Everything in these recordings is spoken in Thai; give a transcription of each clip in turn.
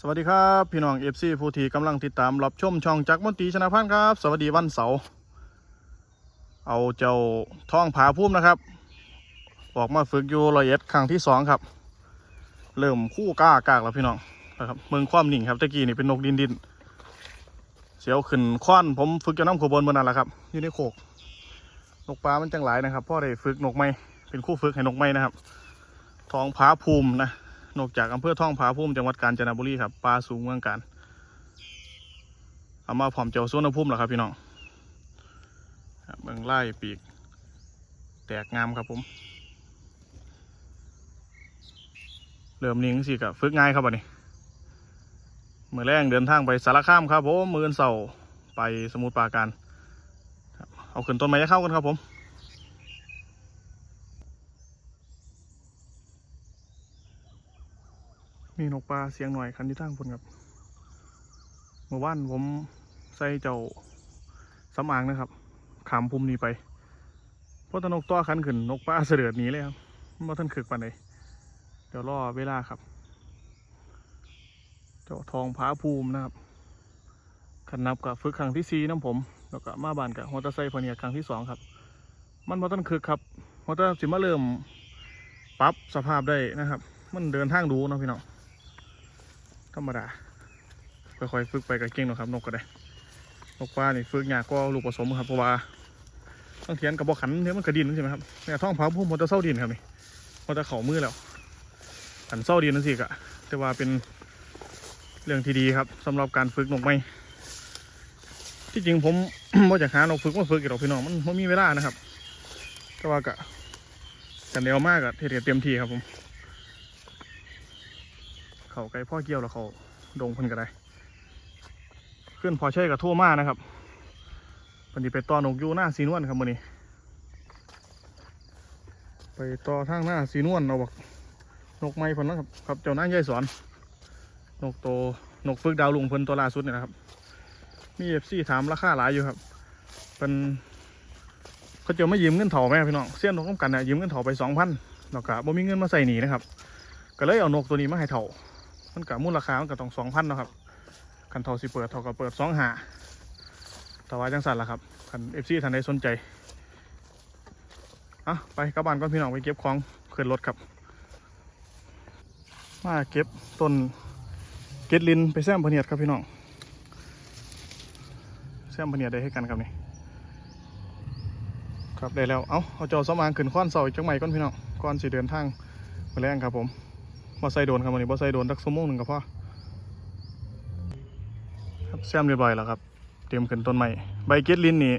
สวัสดีครับพี่น้องเอฟซีผู้ที่กำลังติดตามรับชมช่องจักรมนตรีชนะพันธ์ครับ สวัสดีวันเสาร์เอาเจ้าท่องผาพุ่มนะครับ ออกมาฝึกอยู่รอยเอ็ดครั้งที่สองครับ เริ่มคู่กล้ากากแล้วพี่น้องนะครับเมืองความหนิงครับตะกี้นี่เป็นนกดินดินเสียวขึ้นคว้านผมฝึกจะน้ำขบวนบนนั่นแหละครับอยู่ในโขกนกปลามันจังหลายนะครับพ่อได้ฝึกนกไม้เป็นคู่ฝึกให้นกไม้นะครับท้องผาภูมินะ นอกจากอำเภอท่องผาภูมิจังหวัดกาญจนบุรีครับปลาสูงเมืองการเอามาพร้อมเจ้าส้วนภูมิแล้วครับพี่น้องครับเมืองไล่ปีก แตกงามครับผมเริ่มนิ่งสิกับฝึกง่ายครับวันนี้มือแรงเดินทางไปสารคามครับผมมือเสาไปสมุทรปราการเอาขึ้นต้นไม้เข้ากันครับผม มีนกปลาเสียงหน่อยคันที่ทั้งคนครับเมื่อวานผมใส่เจ้าสำอางนะครับ ขามภูมินี้ไปเพราะตนกตัวคันขึ้นนกปลาเสดือดหนีเลยครับมาท่านขึกปันเลยเดี๋ยวรอเวลาครับ เจ้าทองผาภูมินะครับขันนับกับฝึกครั้งที่สี่น้ำผม แล้วก็มาบานกับหัวตะไซพเนียครั้งที่สองครับ มันมาต้นคึกครับหัวตะสิมาเริ่มปรับสภาพได้นะครับ มันเดินทางดูเนาะพี่น้อง ธรรมดาค่อยๆฝึกไปกับเก่งนะครับนกก็ได้นกปลานี่ฝึกยากก็ลูกผสมครับเพราะว่าต้องเทียนกับบอขันเนี่ยมันกระดินใช่ไหมครับเนี่ยท้องเผาพุ่มมันจะเศร้าดินครับนี่มันจะเข่ามือแล้วขันเศร้าดินนั่นสิกะแต่ว่าเป็นเรื่องที่ดีครับสำหรับการฝึกนกไม้ที่จริงผมว่าจะหานกฝึกมาฝึกอีกหรอกพี่น้องมันไม่มีเวลานะครับ แต่ว่ากะกันเร็วมากอะเทเดเต็มทีครับผม เขาไก่พ่อเกี่ยวแล้วเขาดงเพิ่นก็ได้ขึ้นพอใช่กับทั่วมานะครับวันนี้ไปต่อนกยูหน้าสีนวลครับมื้อนี้ ไปต่อทางหน้าสีนวลเอาบักนกไม้เพิ่นนะครับครับเจ้าหน้างยายสอน นกโตนกฝึกดาวลุงเพิ่นตัวล่าสุดนี่นะครับ มีเอฟซีถามราคาหลายอยู่ครับเป็นเขาจะไม่ยืมเงินเถาไหมพี่น้องเสี้ยนนกน้ำกันเนี่ยยืมเงินเถาไปสองพันแล้วก็บ่มีเงินมาใส่หนีนะครับ ก็เลยเอานกตัวนี้มาให้เถา มันกับมูลราคามันก็ต้องสองพันนะครับคันทาสิเปิดเท่ากับเปิดสองหาแต่ว่าจังสันล่ะครับคันเอฟซีทันใดสนใจอะไปกลับบ้านก่อนพี่น้องไปเก็บของขึ้นรถครับ มาเก็บต้นเกตลินไปแซมพเนียดครับพี่น้องแซมพเนียดได้ให้กันครับนี่ครับได้แล้ว เอาเอาจ้าสมางขึ้นข้อนเสาอีกจังใหม่ก่อนพี่น้องก่อนสิเดินทางมาแรงครับผม บ่ใส่โดนครับวันนี้บ่ใส่โดนสักชั่วโมงหนึ่งก็พอครับแซมเรียบร้อยแล้วครับ เตรียมขึ้นต้นใหม่ใบเกตลินนี่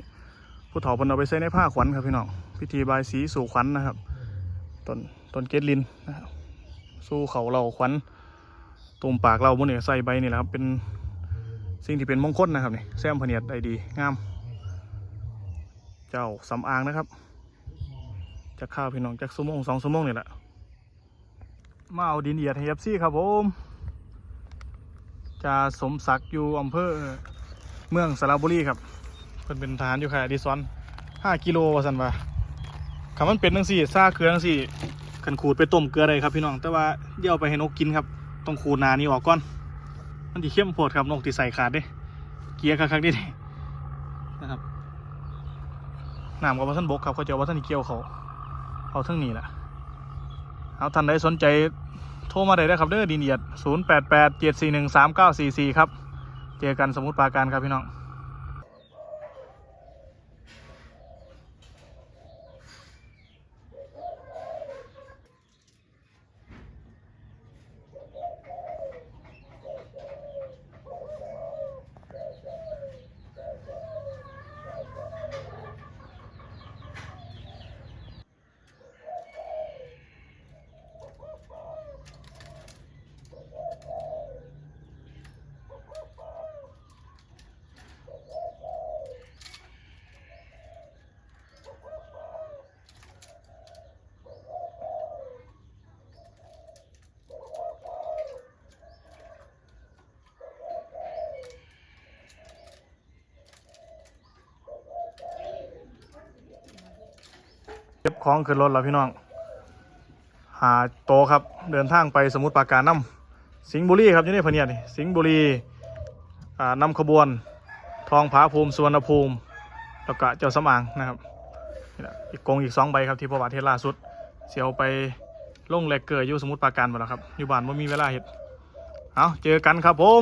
ผู้เฒ่าเพิ่นเอาไปใส่ในผ้าขวัญครับพี่น้องพิธีบายสีสู่ขวัญนะครับต้นต้นเกตลินนะครับสู่เขาเราขวัญตุ่มปากเราบนเนี่ยใส่ใบนี่แหละครับเป็นสิ่งที่เป็นมงคลนะครับนี่แซมพเนียดได้ดีงาม เจ้าสำอางนะครับจะข้าวพี่น้องจากชั่วโมงสองชั่วโมงนี่แหละ มาเอาดินเอียดให้เอฟซีครับผมจะสมศักดิ์อยู่อำเภอเมืองสระบุรีครับเพิ่นเป็นทหารอยู่ค่ายดิซอนห้ากิโลว่าสันว่าคำมันเป็นทั้งสี่ซาเกลือทั้งสี่ขันขูดไปต้มเกลืออะไรครับพี่น้อง แต่ว่าเดี๋ยวไปให้นกกินครับ ต้องขูดนานี้ออกก่อน มันที่เข้มโพดครับนกที่ใส่ขาดเด้ เกียร์คักๆนี่นะครับน้ำกับวัฒนบกครับเขาจะเอวัฒนเกี่ยวเขาเอาทั้งนี้แหละ เอาท่านใดสนใจโทรมาได้เลยครับเด้อดินเอียด 0 8 8 7 4 1 3 9 4 4 ครับ เจอกันสมุทรปราการครับพี่น้อง ก็บของขึ้นรถแล้วพี่น้อง หาโตครับ เดินทางไปสมุทรปราการน้ำสิงห์บุรีครับอยู่ในพเนียดนี่สิงห์บุรีอ่านำขบวน ทองผาภูมิสุวรรณภูมิแล้วก็เจ้าสำอางนะครับอีกกงอีกสองใบครับที่ประวัติเทศล่าสุด เสียวไปลงแหลกเกิดอยู่สมุทรปราการหมดแล้วครับอยู่บ้านไม่มีเวลาเห็ดเอาเจอกันครับผม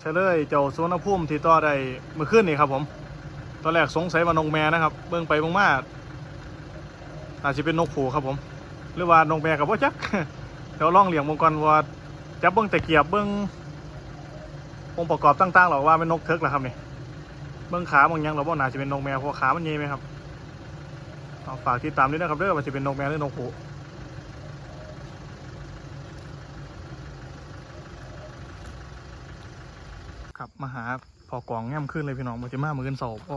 ใช่ เลยเจ้าสุวรรณภูมิที่ต่อได้เมื่อคืนนี่ครับผม ตอนแรกสงสัยว่านกแม่นะครับ เบิ่งไปเบิ่งมาอาจจะเป็นนกผูครับผม หรือว่านกแม่กับพ่จักเดี๋ยวล่องเลี้ยงมงกรว่าจับเบิ่งแต่เกียบเบิ่งองค์ประกอบต่างๆหรอกว่าเป็นนกเทิกแหละครับนี่เบิ่งขาบางอยังเราบ่น่าจะเป็นนกแมวเพราะขามันเยไหมครับเอาฝากติดตามด้วยนะครับเด้องว่าจะเป็นนกแมวหรือนกผูครับ มาหาพอกองแง้มขึ้นเลยพี่น้องมันจะมามือกันสอบก็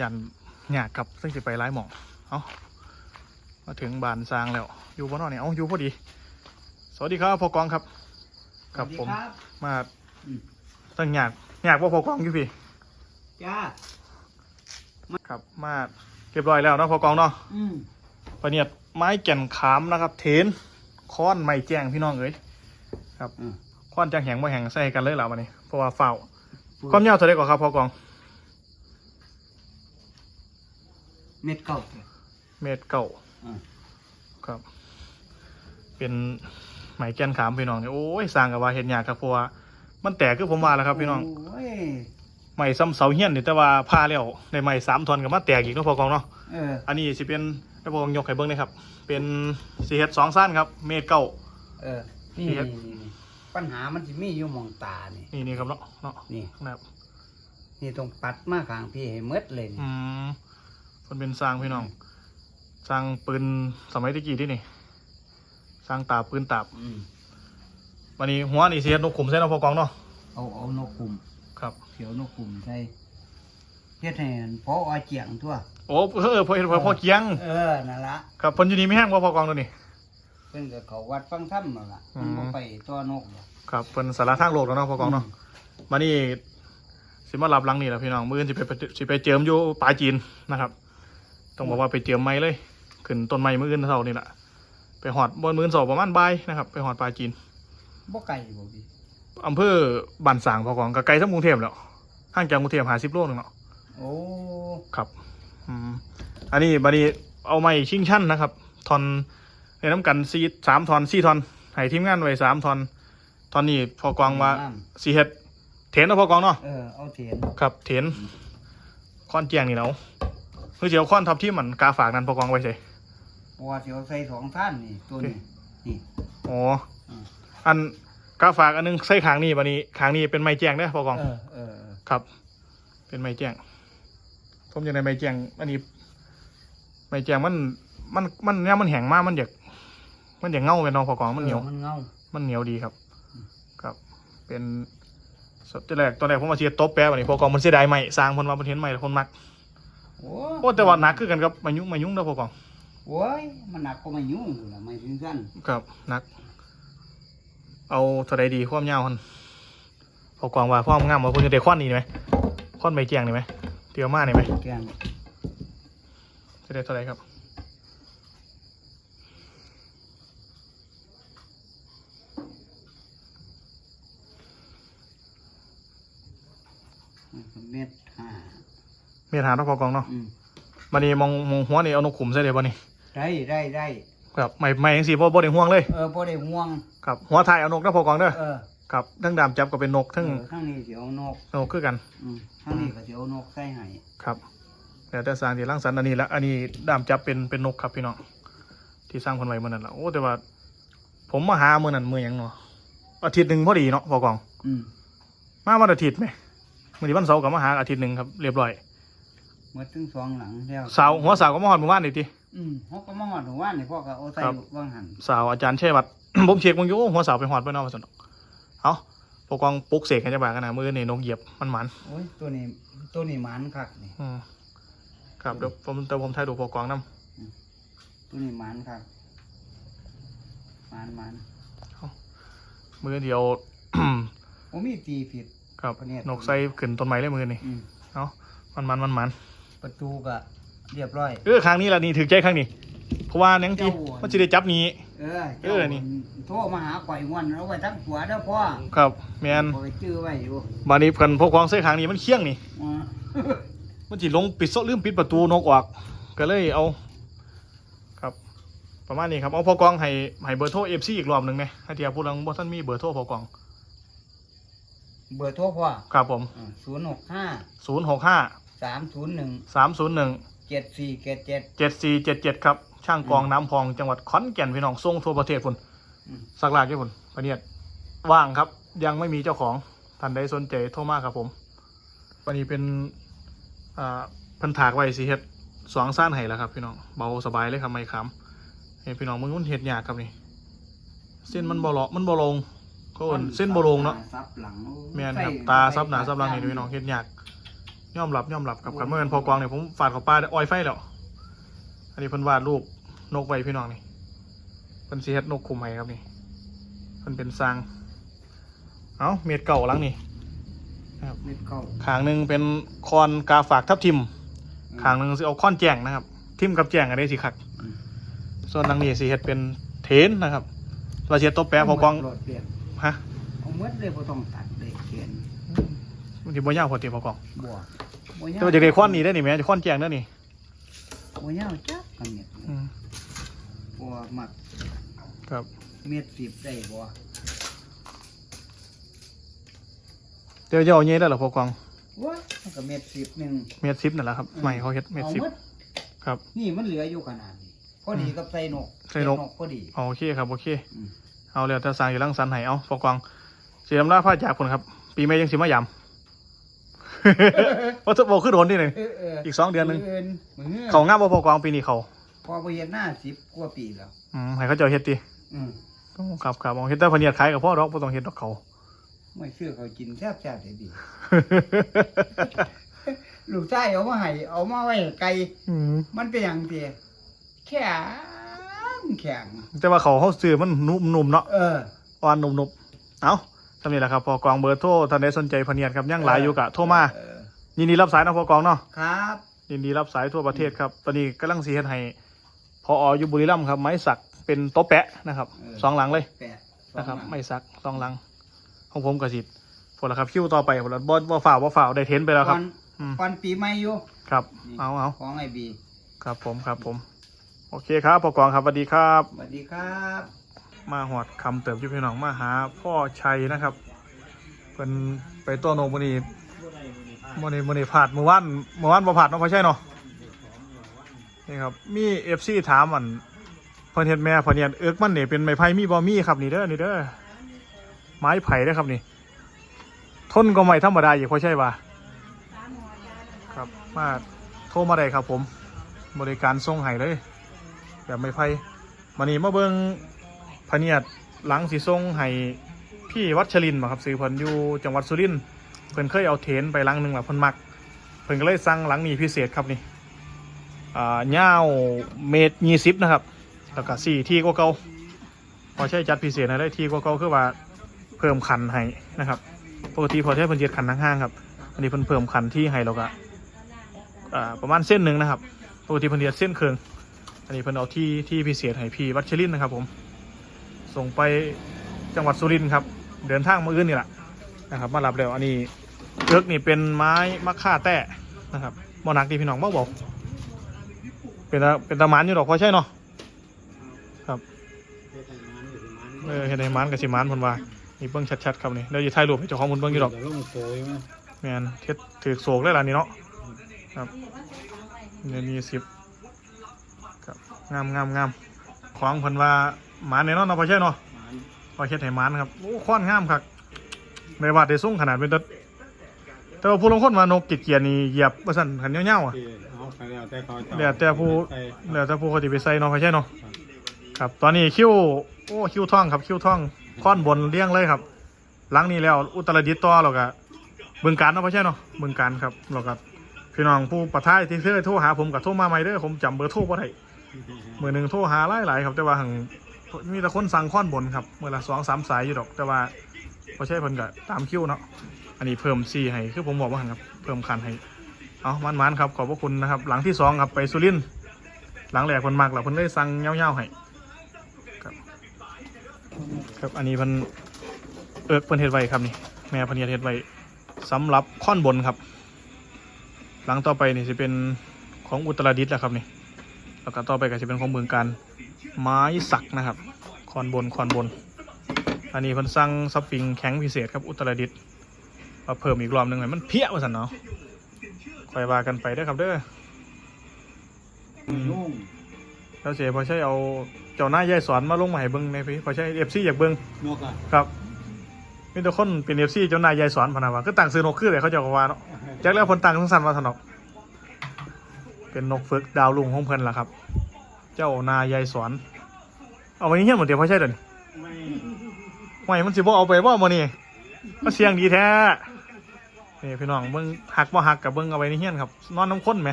ยันหยากกับซึ่งจะไปร้ายหมองเอามาถึงบานซางแล้ว อยู่บนนอกเนี่ยเอาอยู่พอดี สวัสดีครับพอกองครับครับผมสวัสดีครับมาอืมตั้งหยากหยากว่าพอกองอยู่พี่จ้าครับมาเรียบร้อยแล้วเนาะพอกองเนาะอืมปะเนียดไม้แก่นขามนะครับ เทนค้อนไม่แจ้งพี่น้องเอ้ยครับอืม ค้อนจังแหงบ่แหงใส่กันเลยเหล่าวันนี้เพราะว่าเฝ้าความยาวเท่าไรก่อนครับพอกอง เม็ดเก่าเถอะเมตรเก่าอืมครับ เป็นไม้แก่นขามพี่น้องเนี่ยโอ้ยสร้างกับว่าเห็นยากครับเพราะว่ามันแตกคือผมว่าแล้วครับพี่น้องโอ้ยไม้ซ้ำเสาเฮี้ยนนี่แต่ว่าผ้าแล้วในไม้สามทอนกับมาแตกอีกเนาะพอกองเนาะเอออันนี้สิเป็นได้พอกองยกให้เบิ้งเลยครับ เป็นสีเฮ็ดสองสั้นครับ เมตรเก่าเออนี่นี่ครับนี่นี่ ปัญหามันจะมีอยู่หมองตานี่ นี่นี่ครับเนาะเนาะนี่ นะครับนี่ต้องปัดมาข้างพี่ให้หมดเลยนี่อืมมันเป็นสร้างพี่น้องสร้างปืนสมัยตะกี้ที่นี่สร้างตาบปืนตาบอืมวันนี้หัวนี่สีเฮ็ดนกขุมใส่เนาะพอกองเนาะเอาเอานกกลุ่มครับ เขียวนกกลุ่มใส่เฮ็ดให้พออาเจียงทั่ว โอ้เออพอเห็นพอพอเกียงเออนั่นละครับเพิ่นอยู่นี่ไม่แห้งว่าพอกองตัวนี้ เพิ่นก็เขาวัดฟังถ้ำนั่นล่ะอืมันมบ่ไปตัวนกหรอกครับเพิ่นสารทางโลกแล้วเนาะพอกองเนาะมานี่สิมารับหลังนี่แหละพี่น้องมื้ออื่นสิไปสิไปเจิมอยู่ปลายจีนนะครับ ต้องบอกว่าไปเจิมไม้เลย ขึ้นต้นไม้มื้ออื่นเช้านี่แหละไปหอดบนมื้ออนเสาประมาณบ่ายนะครับ ไปหอดปลายจีนบ่ไกลบ่พี่อำเภอบ้านสางพอกองก็ไกลทั้งกรุงเทพแล้วห่างจากกรุงเทพ50โลนึงเนาะ โอ้ครับ อืม อันนี้บัดนี้เอาไม้ชิงชั้นนะครับ ทอน ในน้ำกันสี่สามทอนสี่ทอนให้ทีมงานไว้สามทอนทอนนี้พอกองว่าน้สีเฮ็ดเถนเนาะพอกองเนาะำเออเอาเถียนครับเถนค้อนเจียงนี่เนาะคือเจียวค้อนทับที่มันกาฝากนั้นพอกองไว้ใส่เพราะว่าสิเอาใส่สองท่านนี่ตัวนี้นี่อ๋ออมอันกาฝากอันหนึงใส่ขางนี้บัดนี้ขางนี้เป็นไม้แจ้งเด้อพอกองเออเออเออครับ เป็นไม้แจ้งผมอยากได้ไม้แจ้งอันนี้ไม้แจ้งมันมันมันเนี่ยมันแห้งมากมันอยาก มันอยากเง่าเป็นน้องพอกองมันเหนียว ออมันเงามันเหนียวดีครับ ครับ เป็นสตอนแรกตอนแรกผมมาเชียร์ตบแปะวันนี้พอกองมันเสียดายใหม่สร้างคนมาเป็นเห็นใหม่คนมักโอ้โอ้แต่ว่าหนักคือกันครับมายุ่งมายุ่งเด้อพอกองโอ้ยมันหนักก็ไม่ยุ่งอยู่ละไม่ถึงสั้นครับหนัก เอาเท่าใดดีความยาวคนพอกองว่าพ่อมงามว่าคุณจะได้ควันนี่ไหมควันใบแจงนี่ไหมเตียวมานี่ไหมแกงจะได้เท่าใดครับ เม็ดห้าเมียถามเนาะพอกองเนาะอืมวันนี้มองมองหัวนี่เอานกขุมใส่เดี๋ยววันนี้ได้ได้ได้ครับไม่ไม่ยังสี่พ่อบ่ได้ห่วงเลยเออพอได้ห่วง ครับหัวไทายเอานกนะพอกองเด้อเออครับทั้งดำจับก็เป็นนกทั้งเออข้างนี้เสียวนกนกคือกันอืมข้างนี้ก็เสียวนกใส่ให้ครับแต่แต่สร้างที่ร่างสรรค์อันนี้ละอันนี้ดามจับเป็นเป็นนกครับพี่น้องที่สร้างคนไว้เมื่อนั้นละโอ้แต่ว่า ผมมาหาเมื่อนั้นเมื่อหยังเนาะอาทิตย์หนึ่งพอดีเนาะพอกอง อืมมาวันอาทิตย์ไหม มื่อที่วันเสาร์กับมาหาอาทิตย์หนึ่งครับเรียบร้อยหมาถึงสองหลังแล้วเสาร์หัวเสาร์ก็มาหอดหมู่บ้านนี่ทีอืมเขาก็มาหอดหัวว่านนี่พ่อก็เอาใส่ครับว่างหันเสาร์อาจารย์เชยวัด ผมเช็คมึงอยู่หัวเสาร์ไปหอดไปเนอกมาสนอกเอาพอกองปลุกเสกกันจะบากันนะมือนี่นกเหยียบมันหมันโอ้ยตัวนี้ตัวนี้หมันคักนี่อืมครับเดี๋ยวผมแต่ผมถ่ายดูพอกองน้ตัวนี้หมันคักมันมันมือเดียวผมมีตีผิด ครับพะเนียดนกใส่ขึ้นต้นไม้เลยมือนี่อืมเนาะมันมันมันมันประตูก็เรียบร้อย เออครั้งนี้ละนี่ถือใจครั้งนี้ เพราะว่านังที่เจ้ามันจะได้จับหนี้ เออเออนี่ โทรมาหาข่อยงวนเอาไว้ทั้งหัวเด้อพ่อครับแมนข่อยจื้อไว้อยู่บานี้เพิ่นพกของใส่ครั้งนี้มันเคี่ยงนี่อ่ามันจิลงปิดโซะลืมปิดประตูนกออกก็เลยเอา ครับ ประมาณนี้ครับเอาพอกองให้ให้เบอร์โทรเอฟซีอีกรอบหนึ่งไหมถ้าเทียบผู้ลังบ่ท่านมีเบอร์โทรพอกอง เบอร์โทรพ่อครับผมศูนย์หกห้าศูนย์หกห้าสามศูนย์หนึ่งสามศูนย์หนึ่งเจ็ดสี่เจ็ดเจ็ดเจ็ดสี่เจ็ดเจ็ดครับ ช่างกองน้ำพองจังหวัดขอนแก่นพี่น้องส่งทั่วประเทศพุ่นอืมสักลากที่พุ่นประเนียดว่างครับ ยังไม่มีเจ้าของท่านใดสนใจโทรมาครับผม วันนี้เป็นอ่าเพันถากไว้สิเฮ็ดสองซ่านไห้แล้วครับ พี่น้องเบาสบายเลยครับไม่ค้ำเห็นพี่น้องมึงมันเฮ็ดยากครับนี่เส้นมันบ่เลาะมันบ่ลง เขาเอิ้นเส้นบ่ลงเนาะซับหลังแม่นครับตาซับหนาซับหลังนี่พี่น้องเฮ็ดยากยอมรับยอมรับกับกันเมื่อกันพอกองเนี่ยผมฝาดเขาปลาได้อ้อยไฟแล้ว อันนี้เพิ่นวาดรูปนกไว้พี่น้องนี่เพิ่นสิเฮ็ดนกคุมให้ครับนี่เพิ่นเป็นสร้างเอ้าเม็ดเก่าหลังนี่เม็ดเก้าขางหนึงเป็นคอนกาฝากทับทิมขางหนึงสิเอาค้อนแจ้งนะครับ ทิมกับแจ้งอันนี้สิคักอืมส่วนหลังนี้สิเฮ็ดเป็นเทนนะครับเราสิเฮ็ดตัวแปะพอกอง โหลดเปลี่ยนฮะเอาเมื่อเลยบ่ต้องตัดเลยเขียนมันสิบ่ยาวพอติพอกองบัวบัวแต่ว่าจะได้ค้อนนี่ได้อนี่แม่จะค้อนแจ้งได้อนี่บัวยาวจักกันเม็ดอืมบัวหมักครับเม็ดสิบได้บัวเดี๋ยวจะเอาเงี้ยได้เหรอพอกองบัวมันก็เม็ดสิบหนึ่งเม็ดซิปนั่นแหละครับไม่เขาเฮ็ดเม็ดซิปอาหดครับนี่มันเหลืออยู่ขนาดนี้พอดีกับใส่นกใส่นก พอดี อ๋อโอเคครับโอเค อืม เอาแล้วแต่สร้างอยู่ลังสันให้เอาพอกองเสียมลาผ้าจากคนครับ ปีใหม่ยังสิมายำว่าจะบอกขึ้นโดนที่หนึ่งเออเอออีกสองเดือนหนึ่งมืมือเขาง่ามบ่พอกองปีนี้เขาพอไปเห็นหน้าสิบกว่าปีแล้วอืมให้เขาเจ้าเฮ็ดติอืมโอ้ครับครับเอาเฮ็ดแต่พะเนียดขายกับพ่อดอกบ่ต้องเฮ็ดดอกเขาไม่เชื่อเขากินแทบแทบได้ดีลูกชายเอามาให้เอามาไว้ให้ไก่อืมมันเป็นอย่างเดียแข็ งแข็งแต่ว่าเขาเขาซื้อมันนุ่มๆเนาะเอออ่อนนุ่มๆเอาทำนี่แหละครับพอกองเบอร์โทรท่านใดสนใจพะเนียดครับยังหลายอยู่กะโทรมาเออยินดีรับสายนะพอกองเนาะครับยินดีรับสายทั่วประเทศครับ ตอนนี้กำลังสีเฮ็ดให้พออยู่บุรีรัมย์ครับ ไม้สักเป็นโต๊ะแปะนะครับสองหลังเลยแปดสองนะครับหลังไม้สักสองหลังของผมกระสิทธิ์ผลละครับคิวต่อไปผลละบอบ่ฝ่าวบ่ฝ่าวได้เทนไปแล้วครับก่อนอืมก่อนปีใหม่อยู่ครับนี่เอาเอาของไอบีครับผมครับผม โอเคครับพอกองครับสวัสดีครับ สวัสดีครับ มาหอดคำเติบอยู่พี่น้องมาหาพ่อชัยนะครับเป็นไปตัวโนมุนีมุนีมุนีผาดเมื่อวานเมื่อวานบ่ผาดเนาะพ่อใช่เนาะนี่ครับมีเอฟซีถามอันเพิ่นเฮ็ดแม่เพิ่นเฮ็ดเอิกมันนี่เป็นไม้ไผ่มีบ่มีครับนี่เด้อนี่เด้อไม้ไผ่เด้อครับนี่ทนก็ไม่ธรรมดาอยู่พ่อใช่ป่ะครับมาโทรมาได้ครับผม บริการส่งให้เลย แบบไม้ไผ่มานี่มาเบิ่งพะเนียดหลังสีส่งให้พี่วัชรินทร์บ่ครับซื้อเพิ่นอยู่จังหวัดสุรินทร์เพิ่นเคยเอาเทนไปหลังหนึ่งแหละเพิ่นมัก เพิ่นก็เลยสั่งหลังนี้พิเศษครับนี่อ่ายาเมตรยี่สิบนะครับแล้วก็สี่ที่กว่าเก่าพอใช้จัดพิเศษให้ได้ที่กว่าเก่าคือว่าเพิ่มคันให้นะครับปกติพอใช้เพิ่นเจ็ดคันทั้งห้างครับอันนี้เพิ่นเพิ่มคันที่ให้แล้วก็อ่าประมาณเส้นหนึ่งนะครับปกติเพิ่นเจ็ดเส้นเครึ่ง นนี้เพิ่นเอาที่ที่พิเศษให้พี่วัชรินทร์นะครับ ผม ส่งไปจังหวัดสุรินทร์ครับ เดินทางมาอื่นนี่แหละนะครับ มารับแล้วอันนี้เอิกนี่เป็นไม้มะค่าแต้นะครับมอนักดีพี่น้องบ่บอก เป็นตาเป็นตะหมันอยู่ดอกพอใช่เนาะครับเออเห็นไอ้หมันกับสิหมันเพนว่านี่เบิ้งชัดๆครับนี่เดี๋ยวจะถ่ายรูปให้เจ้าของมันเบิ้งอยู่ดอกลงโซยมั้ยแมนเท็ดถือโศกเลยล่ะนี่เนาะครับเนี่ยมีสิบครับ งามงามงามของเพิ่นว่าหมาเนี่ยเนาะเนาะพอใช่เนาะพอเฮ็ดให้มันครับโอ้ค้อนงามครับในวัดได้สูงขนาดเป็นตดแต่ว่าผู้ลงคนว่านกกิดเกียร์นี่เหยียบว่าสั่นขันเงี้ยวๆอะที่เอาไปแล้วแต่เขาจะแล้วแต่ผู้ใส่แล้วแต่ผู้เขาสิไปใส่เนาะพอใช่เนาะครับตอนนี้คิ้วโอ้คิ้วท่องครับคิ้วท่องค้อนบนเลี้ยงเลยครับ หลังนี้แล้วอุตรดิตถ์ต่อแล้วก็บึงการเนาะพอใช่เนาะบึงการครับแล้วก็พี่น้องผู้ประทายที่เคยโทรหาผมกับโทรมาใหม่เด้อผมจำเบอร์โทรบ่ได้ มือหนึ่งโทรหาหลายหลายๆครับแต่ว่าหังมีแต่คนสั่งข้อนบนครับเมื่อละสองสามสายอยู่ดอก แต่ว่าพอใช่เพิ่นก็ตามคิวเนาะอันนี้เพิ่มซีให้คือผมบอกว่าหั่นครับเพิ่มคันให้เอามันมันๆครับขอบพระคุณนะครับ หลังที่สองครับไปสุรินหลังแรกเพิ่นมากแล้วเพิ่นเลยสั่งเงาๆให้ครับครับอันนี้เพิ่นเอิกเพิ่นเฮ็ดไว้ครับนี่แม่เพิ่นเฮ็ดไว้สำหรับข้อนบนครับ หลังต่อไปนี่จะเป็นของอุตรดิตถ์แหละครับนี่ แล้วก็ต่อไปก็จะเป็นของเมืองการไม้สักนะครับคอนบนคอนบน อันนี้เพิ่นสั่งสปริงแข็งพิเศษครับอุตรดิตถ์มาเพิ่มอีกรอบหนึงหน่อยมันเพี้ยว่าสันเนาะคอยว่ากันไปเด้อครับเด้ออืมยุ่งแล้วเสียพอใช่เอาเจ้าหน้ายายสอนมาลงมาให้เบิ้งในพี่พอใช่เอฟซีอยากเบิ้งนกอะครับมีแต่คนเป็นเอฟซีเจ้านายยายสอนพะนาว่าก็ต่างซื้อนกคือเลยเขาเจะกว่าเนาะจากแล้วผลต่างทั้งสันมาสนอก เป็นนกฝึกดาวลุงของเพิ่นล่ะครับ เจ้านายายสอน เอาไว้นี่เฮี้ยหมดเดียวพอใช่เดินไม่ไม่มันสิบ่เอาไปบ่มานี่มาเสียงดีแท้นี่พี่น้องเบิ่งหักบ่หักกับเบิ่งเอาไว้ในเฮี้ยนครับ นอนน้ำข้นไหม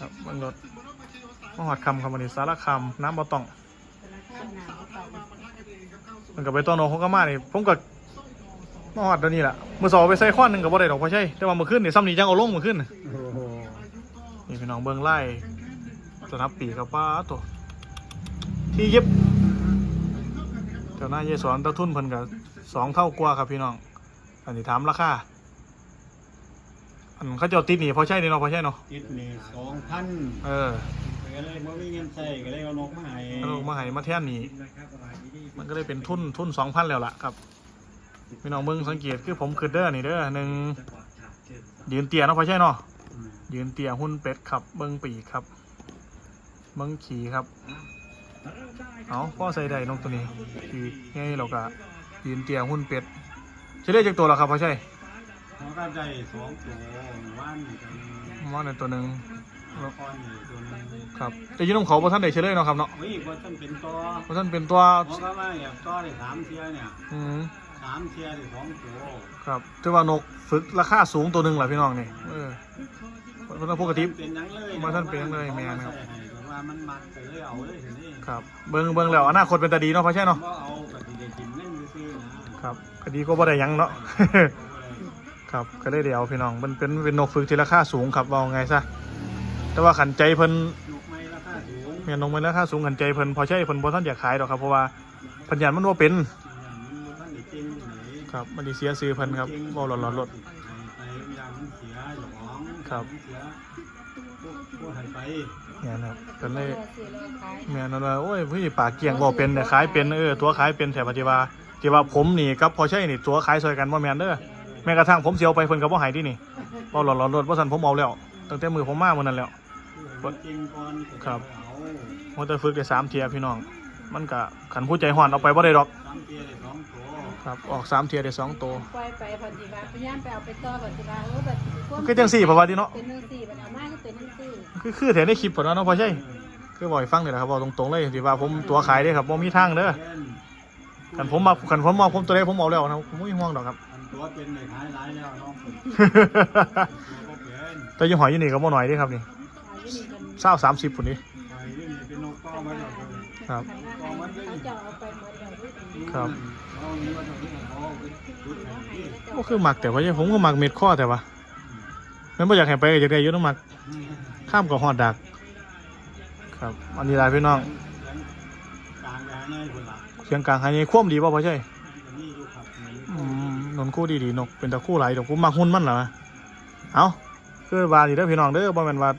ครับเบิ่งรถมาหอดคำคำวันนี้สารคำน้ำบ่ต้องมันกับไปต้อนนเขาก็มาเนี่ผมก็มาหอดเดี๋ยวนี้แหละมือสองไปใส่ข้อนหนึ่งกับบ่ได้ดอกพอใช่แต่ว่ามือขึ้นนี่ซ้ำนี่จังเอาลงมือขึ้นโอ้ นี่พี่น้องเบื้องไล่สนับปีกกับป้าตัวที่เย็บเจ้าหน้าเยสอนตะทุนเพิ่นกับสองเท่ากว่าครับพี่น้อง อันนี้ถามราคาอันเขาเจ้าติดหนี่พอใช่นี่เนาะพอใช่เนาะติดนี่สองพันเออก็เลยบ่มีเงินใส่ก็เลยเอานกมาให้ถ้าลงมาให้มาแท่นนี่มันก็เลยเป็นทุนทุนสองพันแล้วล่ะครับพี่น้องเบิ่งสังเกตคือผมคือเด้อนี่เด้อหนึ่งยืนเตี้ยเนาะพอใช่เนาะอืม ยืนเตี่ยหุ้นเป็ดครับ เบิ้งปีกครับ เบิ้งขี่ครับ เอาพ่อใส่ได้นกตัวนี้ปีกง่ายเราก็ยืนเตี่ยหุ้นเป็ดจะเรียกจากตัวแล้วครับพ่อใช่เขาก็ได้สองตัวว่านนี่กันว่าในตัวหนึ่งละครนี่ตัวหนึงครับแต่อยืนนเขาพ่ท่านได้เฉลยเนาะครับเนาะเฮ้ยบ่ต้องเป็นตัวพ่ท่านเป็นตัวเขาก็ว่าอยากตัวได้สามเทียเนี่ยอืมสามเทียได้สองตัวครับถือว่านกฝึกราคาสูงตัวหนึ่งแหละพี่น้องนี่เออ เพราะว่าปกติเป็นหยังเลยบ่ทันเป็นหยังเลยแม่นะครับเขาก็ใส่ให้ว่ามันมักไปเลยเอาเลยทีนี้ครับเบิ้งเบิ้งแล้วอนาคตเป็นตาดีเนาะพ่อใช่เนาะบ่เอาก็สิได้กินนั่นซื่อๆนะครับคดีก็บ่ได้หยังเนาะ ครับก็เลยเดี๋ยวพี่น้องมันเป็นเป็นนกฝึกที่ราคาสูงครับว่าไงซะแต่ว่าขันใจเพิ่นนกไม้ราคาสูงเมียนงมันราคาสูงขันใจเพิ่นพอใช่เพิ่นบ่ท่านอยากขายดอกครับเพราะว่าเพันยันมันว่าเป็นมันบ่ทันได้จริงไหนครับมันสิเสียซื้อเพิ่นครับเว้าหลอนๆรถไปย ครับมันเสียพวกพวกให้ไปเนี่ยนะครับก็เลยเมียนว่าโอ้ยพี่ปากเกี่ยงบ่เป็นแต่ขายเป็นเออตัวขายเป็นแถวปฏิว่าที่ว่าผมนี่กับพอใช่นี่ตัวขายซอยกันบ่แม่นเด้อแม้กระทั่งผมเสียวไปเพิ่นก็บ่ให้ดินี่เว้าหลอนๆรถบ่ซั่นผมเอาแล้วตั้งแต่มือผมมามื้อนั้นแล้วผู้ให้มันจริงก่อนก็จะครับเอา มันจะฝึกได้สามเทียพี่น้อง มันก็ขันผู้ใจห่อนเอาไปบ่ได้ดอกสามเทียได้สองตัวครับออกสามเทียได้สองตัวปล่อยไปพันธิบาพยายามไปเอาไปต่อพันธิบาเออแบบควบก็จังสี่เพราะว่าที่เนาะเป็นจังสี่มันเอามาก็เป็นจังสี่คือคือแถในคลิปผมเนาะพอใช่คือบ่อยฟังเลยนะครับบอกตรงๆเลยที่ว่าผมตัวขายเด้ครับบ่มีทางเด้อเช่นขันผมมาขันผมมาผมตัวใดผมเอาแล้วนะผมไม่ห่วงดอกครับอันตัวเป็นในขายหลายแล้วน้องเพิ่นตัวก็เป็นแต่อยี่หอยอยู่นี่ก็บ่หน่อยเด้ครับนี่เอาอยู่นี่กันเศร้าสามสิบคนนี้ไปเรื่องนี้เป็นนกก้อมาแล้วตัวนี้ ครับ เขาจะเอาไปหมดแล้วด้วยครับก็คือหมักแต่ว่าใช่ผมก็หมักเม็ดข้อแต่ว่าแม่นบ่อยากให้ไปก็อยากได้อยู่น้ำหมัก ข้ามกับหอดดัก ครับ อันนี้ลายพี่น้องกลางยาง่ายคนละเสียงกลางหายใจคว่ำดีป่ะพ่อใช่นี่ดูครับนี่อืมนนคู่ดีๆนกเป็นตะคู่ไหลายดอกผมมักหุ้นมันเหรอเอาคือว่าดีเด้อพี่น้องเด้อบ่แม่นว่า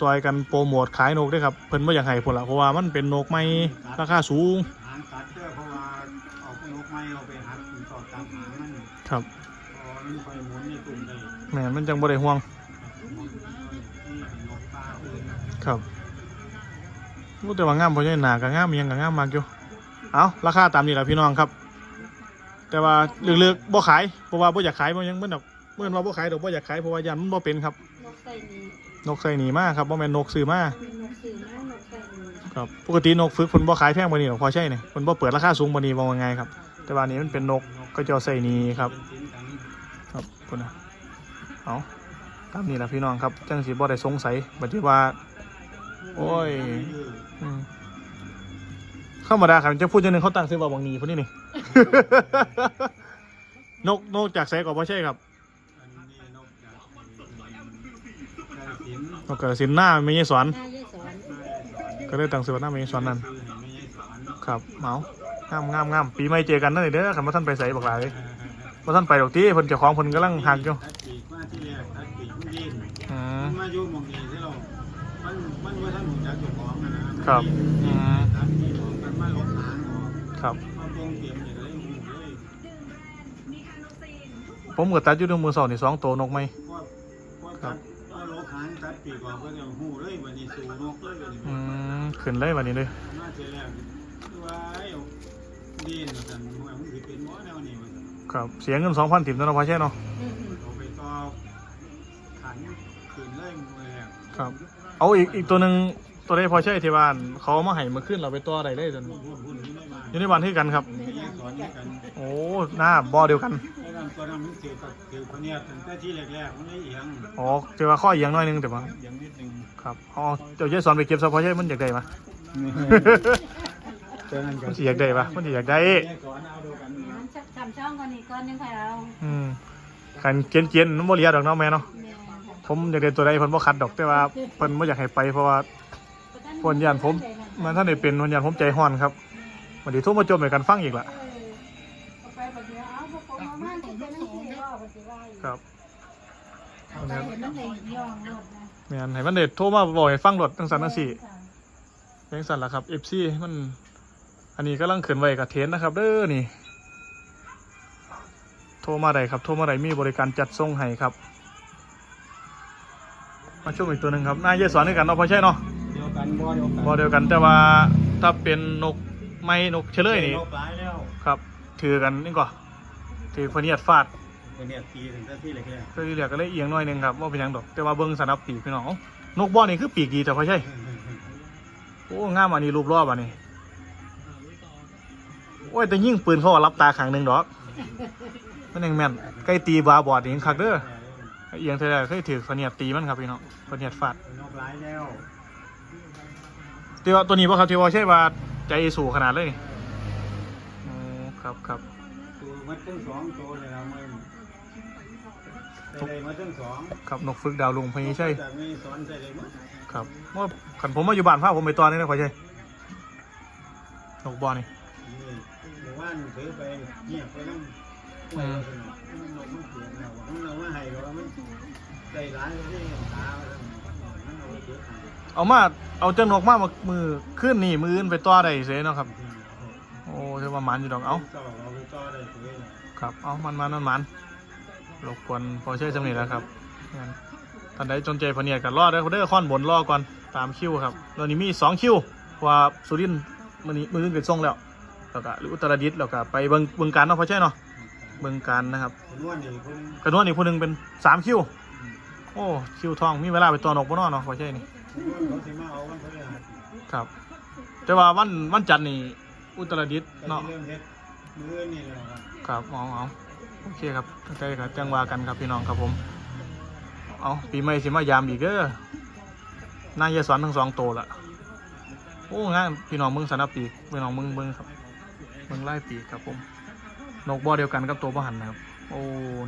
จอยกันโปรโมทขายนกเด้อครับเพิ่นบ่อยากให้พุ่นละเพราะว่ามันเป็นนกใหม่ราคาสูงหางตัดเพื่อเพราะว่าเอาไปนกไม้เอาไปหักต่อตามหางมันครับพอมันไปหมุนในตุ่มได้แม่นมันจังบ่ได้ห่วงนี่นกปลาอื่นครับรู้แต่ว่างามพ่อใหญ่หน้าก็งามอิหยังก็งามมากอยู่เอาราคาตามนี้ล่ะพี่น้องครับ แต่ว่าเลือกๆบ่ขายเพราะว่าบ่อยากขายบ่หยังเบิ่นดอกเบิ่นว่าบ่ขายดอกบ่อยากขายเพราะว่ายันมันบ่เป็นครับ นกใส่นี่นกใส่หนีมาครับบ่แม่นนกซื้อมาเป็นนกสื่อมานกใส่นี่ครับปกตินกฝึกเพิ่นบ่ขายแพงกว่านี้หรอกพอใช่นี่เพิ่นบ่เปิดราคาสูงกว่านี้ว่าไงครับ แต่ว่านี้มันเป็นนกก็จะเอาใส่นี้ครับเป็นสินกันครับพุ่นนะเอาตามนี้ล่ะพี่น้องครับจังสิบ่ได้สงสัยบัดนี้ว่า โอ้ยอืมธรรมดาครับจะพูดจังหนึงเขาตั้งซื้อว่าบางนีพวกนี้นี่ นกนกจากไสก็บ่ใช่ครับ อันนี้นกจากกาฬสิ นธุ์นกกระสินหน้าไม่ใช่สอน หน้าเยสอนก็เลยตั้งซื้อว่าหน้าไม่ใช่สอนนั่นคือเห็นไม่ใช่สอนครับเมางามงามงามปีใหม่เจอกันนั่นเด้อคันว่าท่านไปใส่บักหลายว่าท่านไปดอกที่เพิ่นเจ้าของเพิ่นกำลังหักอยู่ตัดปีกมาที่แรกตัดปีกมันดิ้นอืม มันมาอยู่หมองนี้ที่เรา มันมันว่าท่านหนูจักเจ้าของอะนะครับ อืมตัดปีกออกมันมาลดหางออกครับเอาตรงเตรียมอย่างไรหูเลยผมก็ตัดอยู่ในมือสองนี่สองตัวนกไหมพอพอตัดเอาลด หางตัดปีกออกก็จะหูเลยวันนี้สู่นกเลยวันนี้อืมขึ้นเลยวันนี้เลยมาเจอแล้วว้ายเอาดิ้นกันว่ามันสิเป็นหมอแนวนี้มันครับเสียเงินสองพันถิ่มตัวเนาะพอใช่เนาะอืมอืมเอาไปต่อขันขืนเลยมือแรกครับ เอาอีกอีกตัวหนึ่งตัวได้พอใช่ที่บ้านเขาเอามาให้มาขึ้นเราไปตัวอะไรได้จนหุ่นหุ่นที่ไม่มาอยู่ในบ้านที่กันครับไปแยกสอนด้วยกันโอ้หน้าบ่อเดียวกันไอ้นั่น ตัวนั้นมันเกี่ยวกับเกี่ยวกับเนี่ยตั้งแต่ที่แรกๆมันเลยเอียงอ๋อเจอว่าข้อเอียงหน้อยนึงแต่ว่าเอียงนิดนึงครับอ๋อเจ้าเจ๊สอนไปเก็บซะพอใช่มันอยากได้ปะตัวนั้นก็มันสิอยากได้ปะมันสิอยากได้ แยกสอนเอาดูกันงั้นทำช่องก่อนอีกก้อนหนึงค่ะเราอืมขันเกียนเกียนๆมันบ่เหลียดอกเนาะแม่เนาะแม่ค่ะผมอยากได้ตัวใดเพิ่นบ่คัดดอกแต่ว่าเพิ่นบ่อยากให้ไปเพราะว่าเพิ่นย่านผมมันท่านได้เป็นเพิ่นย่านผมใจร้อนครับวันนี้โทุมาจมให้กันฟังอีกล่ะ เออ ครับเอาไปเห็นมันเลยย่องหมดนะแม่นให้มันได้โทรมาบอกให้ฟังรถจังซั่นจังซี่จังซั่นล่ะครับ FC มัน อันนี้กำลังขึ้นไว้กับเทรนนะครับ เด้อนี่ โทรมาได้ครับ โทรมาได้มีบริการจัดส่งให้ครับ มาช่วงอีกตัวหนึ่งครับนายเยสอนด้วยกันเนาะพอใช่เนาะเดียวกันบ่เดียวกันบอเดียวกันแต่ว่าถ้าเป็นนกไม้นกเฉลยนี่โลกหลายแล้วครับ ถือกันนี่ก่อนถือพะเนียดฟาด เป็นเนี่ยตีตั้งแต่ที่แรกก็เหลือก็เลยเอียงหน่อยหนึงครับว่าเป็นหยังดอกแต่ว่าเบิ้งสนับปีกพี่น้องเอ้านกบ่อนี่คือปีกดีแต่พอใช่ๆโอ้งามอันนี้รูปรอบอันนี้โอ้ยแต่ยิ่งปืนเขาว่ารับตาขังหนึ่งดอกมันยังแม่นใกล้ตีบาบอดนี่ยังคักเด้อเอียงเท่าไรเคยถือพะเนียดตีมันครับพี่น้องพะเนียดฟาด นกหลายแล้วที่ว่าตัวนี้ป่ะครับที่ว่าใช่ว่าใจสูงขนาดเลยนี่อ๋อครับครับตัวมันตั้งสองตัวเลยเราไม่ ใส่เลยมาตั้งสองครับนกฝึกดาวลุงพญใช่จากนี้สอนใส่เลยมั้งครับว่าขันผมมาอยู่บ้านพาผมไปตอนนี้นะพอใช่นกบอนี่นี่หมู่บ้านถือไปเงียบไปนั่งไปแล้วสนุกมันนกมันเสียแล้วมันเอามาให้เรามันใส่ร้านก็ที่ตามันเอาไปเยอะเอามาเอาเจ้านกมามามือขึ้นนี่มืออื่นไปต่อได้เสียเนาะครับ โอ้เท่ว่าหมันอยู่ดอกเอาต่อเราไปต่อได้เลยครับเอามันมันมันมัน รบกวนพอใช่สำเนีแล้วครับงั้นท่านใดสนใจพเนียดกันรอเด้อเด้อค้อนบนรอก่อนตามคิวครับตอนนี้มีสองคิวว่าสุรินมือนี้มืออื่นเป็นส่งแล้วแล้วก็หรืออุตรดิตถ์แล้วก็ไปเบิงเบิงการเนาะพอใช่เนาะเบิงการนะครับนวดดีคนกระนวดอีกผู้หนึ่งเป็นสามคิวโอ้คิวทองมีเวลาไปตัวนกบ่นอเนาะพอใช่นี่นวดเขาสิมครับ แต่ว่าวันวันจันทร์นี่อุตรดิตถ์เนาะครับครับเอาเอา โอเคครับเข้าใจครับจังว่ากันครับพี่น้องครับผม เอาปีใหม่สิมายามอีกเด้อนายยสอนทั้งสองโตวละโอ้งานพี่น้องมึงสนับปีกพี่น้องมึงเบิ้งครับมึงไล่ปีกครับผม นกบ่อเดียวกันกับตัวบ่หันนะครับโอ้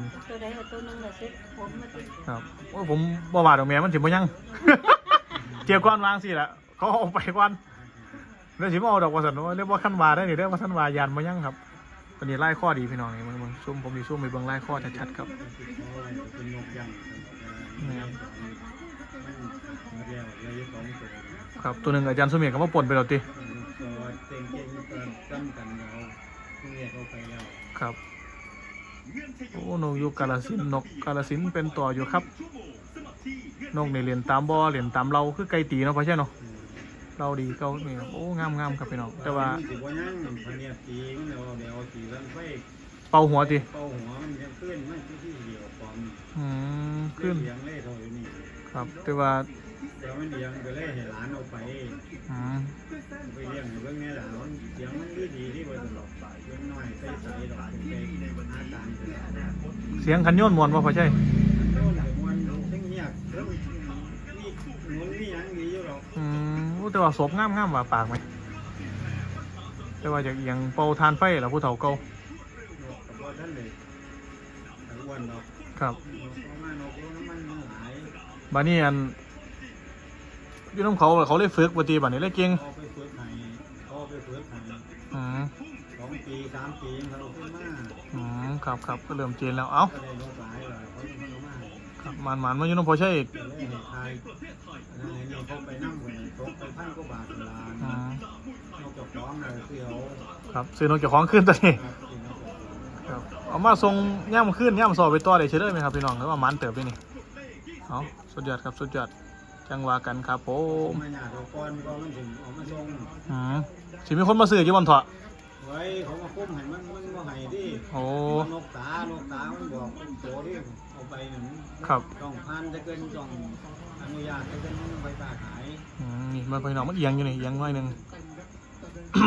นี่ตัวใดเอาตัวหนึงแบบเซ็ตผมมาติครับโอ้ยผมบ่ว่าดอกแม่มันสิบ่ยังเทียบก้อนวางสิละเขาเอาไปก้อนแล้วสิมาเอาดอกว่าสันว่าเรียกว่าขั้นวาได้นี่เรียกว่าขั้นวายานบ่ยังครับ วันนี้ไล่ข้อดีพี่น้องนี่มึงมึงซุ่มผมดีซุ่มไปเบิ่งไล่ข้อชัดๆครับเป็นนกยังมันเรียกเลยสองตัวครับตัวหนึ่งอาจารย์สมเมียก็มาป่นไปแล้วติตัวเต็งเก่งตัวจำกันเราเรียกเขาไปแล้วครับโอ้นกอยู่กาลสินธุ์นกกาลสินธุ์เป็นต่ออยู่ครับนกในเหรียญตามบ่อเหรียญตามเราคือไก่ตีเนาะเพราะใช่เนาะ เราดีเก่านี่ครับโอ้งามงามครับพี่น้องแต่ว่าสิว่ายังพันเนี่ยตีมันเดี๋ยวเดี๋ยวตีกันไฟเป่าหัวติเป่าหัวมันจะขึ้นมันที่เดียวความอืมขึ้นเลี้ยงเล่เท่าอยู่นี่ครับ แต่ว่าเดี๋ยวมันเลี้ยงก็เลยให้หลานเอาไปอืมไปเลี้ยงอยู่เรื่องนี้แหละมันเลี้ยงมันดีดีที่ว่าตลอดเลี้ยงน้อยใส่ใส่ดอกเป็นเด็กอาการเป็นอะไรเสียงคันโยนมวนว่าพอใช่โน่นแต่มันเทั้งเงียบเรื่องนีู่้แต่ว่าศพงามงามว่าปากไหมแต่ว่าจากเอียงเป่าทานไฟเหรอผู้เฒ่าเก่าครับบ้ายบานี้อันอยู่น้ำเขาเขาเลยฝึกปฏิบัตินี่เลยเก่งเขาไปฝึกไห้เขาไปฝึกไห้อืมสองปีสามปีเขาขึ้นมาอืมครับครับก็เริ่มเจนแล้วเอ้า ก็ได้นกหลายเลยเขาขึ้นมาครับมันมันมาอยู่น้ำพอใช่อีกก็เลยให้ทายอันนั้นนี่เขาไปนั่งคนตกไปพันกว่าบาทเป็นล้านอืมนกเจากของเลยเสียวครับซื้อนกเจ้าของขึ้นตัวนี้ครับกินนกเจากของครับเอามาส่งย่ำขึ้นย่ำสอบไปต่อได้เฉยเลยไหมครับพี่น้องหรือว่ามันเติบไปนี่เอาสุดยอดครับสุดยอดจังหวะกันครับผผมมมาหยาดเอาก้อนก็มันถึงเอามาส่งอืมสิมีคนมาซื้อกี่วันเถอะ ไว้เขามาคุ้มให้มันมันบ่ให้ดิโอ้นกตานกตา มันบอกโตดิเอาไปหนึ่งครับต้องพันจะเกินต้องอนุญาตจะเกินมันไปตาขายอืมนี่มันพี่น้องมันเอียงอยู่นี่เอียงหน่อยหนึง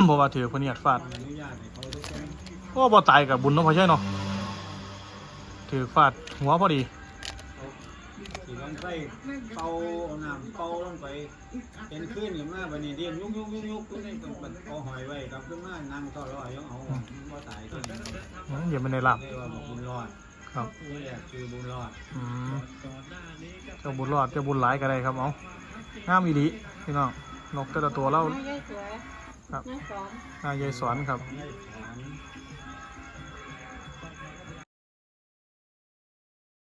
เพราะว่าถือเพนเนียดฟาดอนุญาตให้เขาทุกคนโอ้บ่ตายกับบุญเนาะพอใช่เนาะถือฟาดหัวพอดีเขา สีลำไส้เป่าเอาน้ำเป่าลงไป เป็นขึ้นขึ้นมาบันนี้เดียนยุกยุกยุกยุกขึ้นนี่ต้องเอาหอยไว้กลับขึ้นมานั่งต่อรอยยังเอาว่าตายก็นี่อืมเดี๋ยวมันในหลับเรียกว่าบอกบุญรอดครับนี่แหละคือบุญรอดอืมเจ้าบุญรอดเจ้าบุญหลายก็ได้ครับเอางามอีดีพี่น้องนกแต่ละตัวเล่าน้ายายสวยครับน้าสอนนายายสอนครับให้สอน